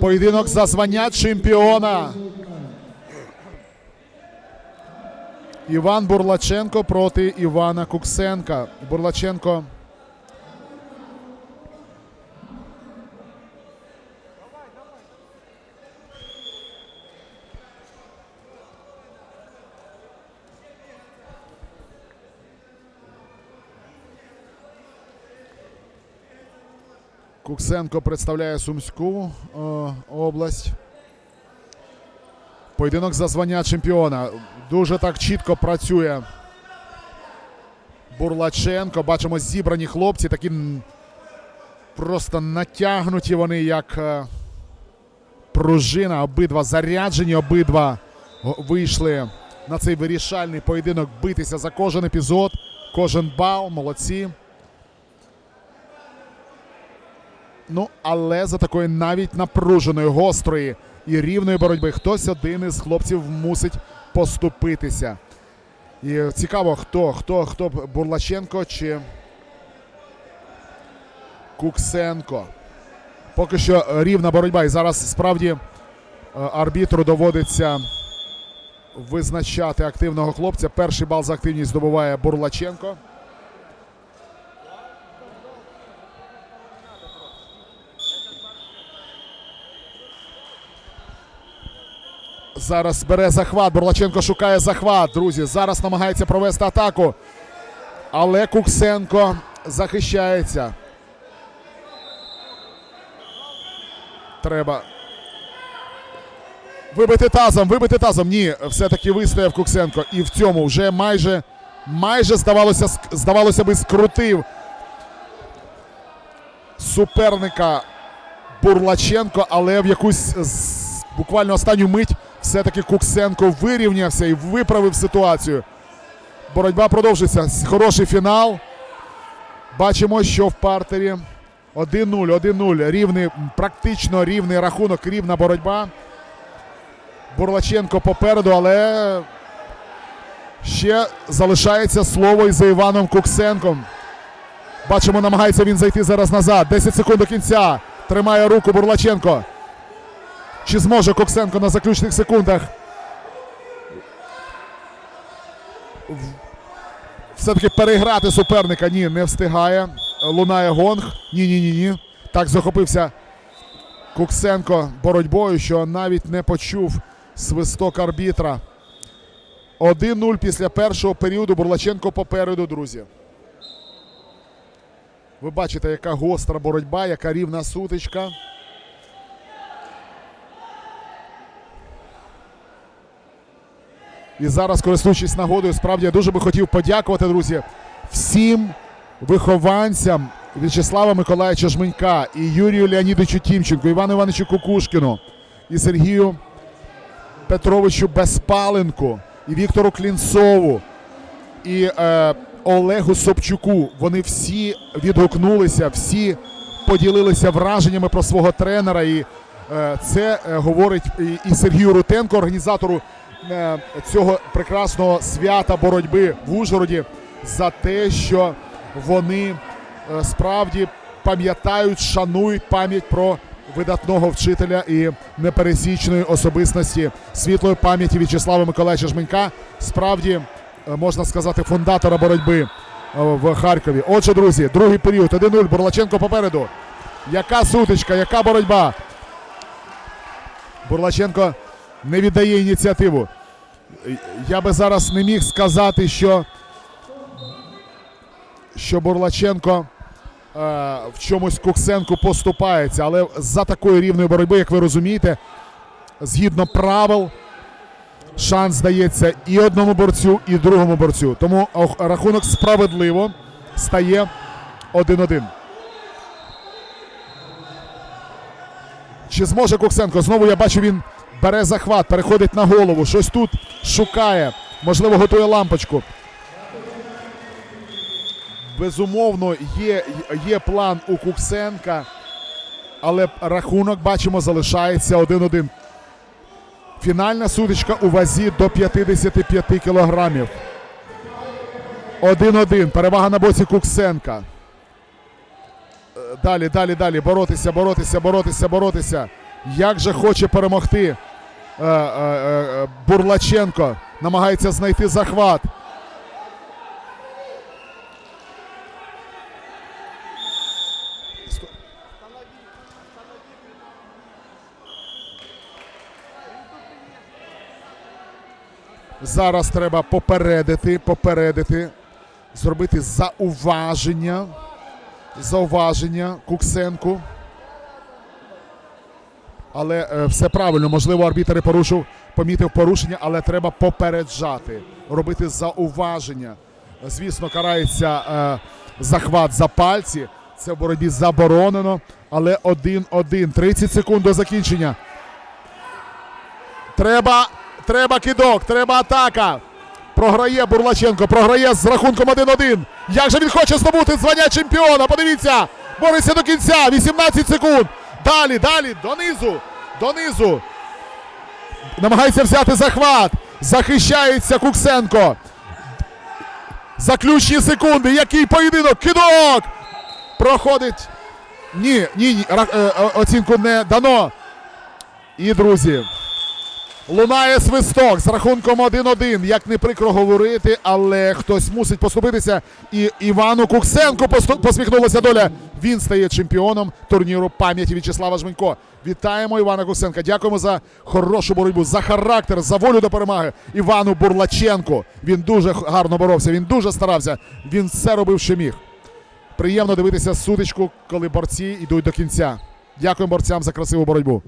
Поєдинок за звання чемпіона. Іван Бурлаченко проти Івана Куксенка. Бурлаченко. Куксенко представляє Сумську е, область. Поєдинок за звання чемпіона. Дуже так чітко працює Бурлаченко. Бачимо зібрані хлопці, такі просто натягнуті вони як е, пружина. Обидва заряджені, обидва вийшли на цей вирішальний поєдинок битися за кожен епізод, кожен бал. Молодці. Ну, але за такої навіть напруженої, гострої і рівної боротьби хтось один із хлопців мусить поступитися. І цікаво, хто, хто, хто Бурлаченко чи Куксенко. Поки що рівна боротьба. І зараз справді е, арбітру доводиться визначати активного хлопця. Перший бал за активність здобуває Бурлаченко. Зараз бере захват. Бурлаченко шукає захват. Друзі, зараз намагається провести атаку. Але Куксенко захищається. Треба. Вибити тазом, вибити тазом. Ні, все-таки вистояв Куксенко. І в цьому вже майже, майже здавалося, здавалося би, скрутив суперника Бурлаченко, але в якусь буквально останню мить все-таки Куксенко вирівнявся і виправив ситуацію. Боротьба продовжується. Хороший фінал. Бачимо, що в партері 1-0, 1-0. Рівний, практично рівний рахунок, рівна боротьба. Бурлаченко попереду, але ще залишається слово і за Іваном Куксенком. Бачимо, намагається він зайти зараз назад. 10 секунд до кінця. Тримає руку Бурлаченко. Чи зможе Коксенко на заключних секундах? Все-таки переграти суперника. Ні, не встигає. Лунає гонг. Ні, ні, ні, ні. Так захопився Куксенко боротьбою, що навіть не почув свисток арбітра. 1-0 після першого періоду. Бурлаченко попереду, друзі. Ви бачите, яка гостра боротьба, яка рівна сутичка. І зараз, користуючись нагодою, справді я дуже би хотів подякувати, друзі, всім вихованцям В'ячеслава Миколаївича Жменька і Юрію Леонідовичу Тімченку, Івану Івановичу Кукушкіну і Сергію Петровичу Безпаленку, і Віктору Клінцову, і е, Олегу Собчуку. Вони всі відгукнулися, всі поділилися враженнями про свого тренера. І е, це е, говорить і, і Сергію Рутенко, організатору цього прекрасного свята боротьби в Ужгороді, за те, що вони е, справді пам'ятають, шанують пам'ять про видатного вчителя і непересічної особистості світлої пам'яті В'ячеслава Миколаївича Жменька. Справді е, можна сказати, фундатора боротьби е, в Харкові. Отже, друзі, другий період. 1-0. Бурлаченко попереду. Яка сутичка, яка боротьба? Бурлаченко не віддає ініціативу. Я би зараз не міг сказати, що, що Бурлаченко е, в чомусь Куксенку поступається, але за такої рівної боротьби, як ви розумієте, згідно правил, шанс дається і одному борцю, і другому борцю. Тому рахунок справедливо стає 1-1. Чи зможе Коксенко? Знову я бачу, він бере захват, переходить на голову. Щось тут шукає. Можливо, готує лампочку. Безумовно, є, є план у Куксенка, але рахунок, бачимо, залишається 1-1. Фінальна сутичка у вазі до 55 кілограмів. 1-1. Перевага на боці Куксенка. Е, Далі, далі, далі. Боротися, боротися, боротися, боротися. Як же хоче перемогти Бурлаченко. Намагається знайти захват. Зараз треба попередити, попередити, зробити зауваження. Зауваження Куксенку. Але е, все правильно, можливо, арбітер порушив, помітив порушення, але треба попереджати, робити зауваження. Звісно, карається е, захват за пальці. Це в боротьбі заборонено. Але 1-1. 30 секунд до закінчення. Треба, треба кидок, треба атака. Програє Бурлаченко, програє з рахунком 1-1. Як же він хоче здобути звання чемпіона? Подивіться, бореться до кінця. 18 секунд. Далі, далі, донизу, донизу. Намагається взяти захват. Захищається Куксенко. Заключні секунди. Який поєдинок? Кидок! Проходить. Ні, ні, ні. е, е, Оцінку не дано. І, друзі, Лунає свисток з рахунком 1-1. Як не прикро говорити, але хтось мусить поступитися. І Івану Куксенку посміхнулася доля. Він стає чемпіоном турніру пам'яті В'ячеслава Жменько. Вітаємо Івана Куксенка. Дякуємо за хорошу боротьбу, за характер, за волю до перемоги. Івану Бурлаченку. Він дуже гарно боровся, він дуже старався. Він все робив, що міг. Приємно дивитися сутичку, коли борці йдуть до кінця. Дякуємо борцям за красиву боротьбу.